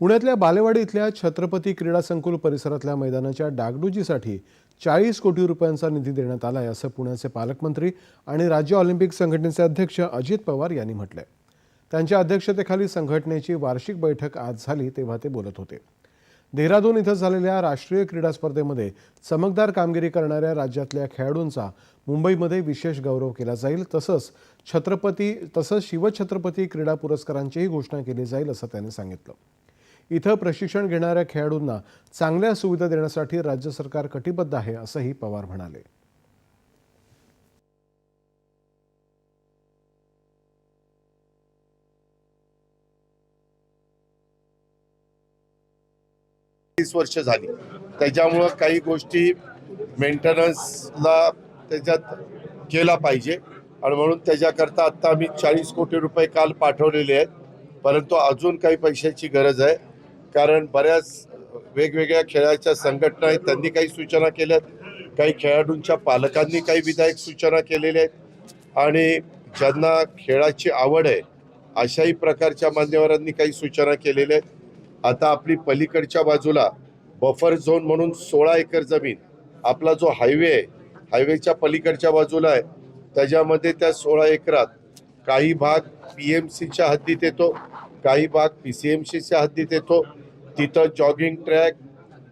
पुण्यातल्या बालेवाडी इथल्या छत्रपती क्रीडा संकुल परिसरातल्या मैदानाच्या डागडुजीसाठी चाळीस कोटी रुपयांचा निधी देण्यात आला आहे असं पुण्याचे पालकमंत्री आणि राज्य ऑलिम्पिक संघटनेचे अध्यक्ष अजित पवार यांनी म्हटलंय. त्यांच्या अध्यक्षतेखाली संघटनेची वार्षिक बैठक आज झाली तेव्हा ते बोलत होते. देहरादून इथं झालेल्या राष्ट्रीय क्रीडा स्पर्धेमध्ये चमकदार कामगिरी करणाऱ्या राज्यातल्या खेळाडूंचा मुंबईमध्ये विशेष गौरव केला जाईल तसंच छत्रपती तसंच शिवछत्रपती क्रीडा पुरस्कारांचीही घोषणा केली जाईल असं त्यांनी सांगितलं. इथं प्रशिक्षण घेणाऱ्या खेळाडूंना चांगल्या सुविधा देण्यासाठी राज्य सरकार कटिबद्ध आहे असंही पवार म्हणाले. तीस वर्ष झाली. त्याच्यामुळं काही गोष्टी मेंटेनन्सला त्याच्यात केला पाहिजे. आणि म्हणून त्याच्याकरता आत्ता आम्ही चाळीस कोटी रुपये काल पाठवलेले आहेत. परंतु अजून काही पैशाची गरज आहे. कारण बऱ्याच वेगवेगळ्या खेळाच्या संघटना आहेत त्यांनी काही सूचना केल्यात. काही खेळाडूंच्या पालकांनी काही विधायक सूचना केलेल्या आहेत. आणि ज्यांना खेळाची आवड आहे अशाही प्रकारच्या मान्यवरांनी काही सूचना केलेल्या आहेत. आता आपली पलीकडच्या बाजूला बफर झोन म्हणून सोळा एकर जमीन आपला जो हायवे आहे हायवेच्या पलीकडच्या बाजूला आहे त्याच्यामध्ये त्या सोळा एकरात काही भाग पी एम सीच्या हद्दीत येतो. काही भाग पी सी एम सीच्या हद्दीत येतो. तिथं जॉगिंग ट्रॅक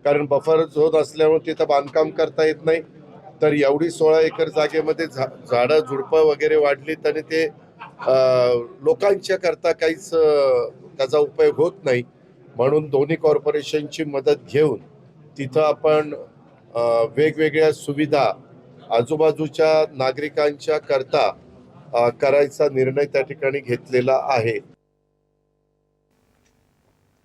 कारण बफर झोन असल्यामुळे तिथं बांधकाम करता येत नाही. तर एवढी सोळा एकर जागेमध्ये झा झाडं झुडपं वगैरे वाढलीत आणि ते लोकांच्या करता काहीच त्याचा उपयोग होत नाही. म्हणून दोन्ही कॉर्पोरेशनची मदत घेऊन तिथं आपण वेगवेगळ्या सुविधा आजूबाजूच्या नागरिकांच्या करता करायचा निर्णय त्या ठिकाणी घेतलेला आहे.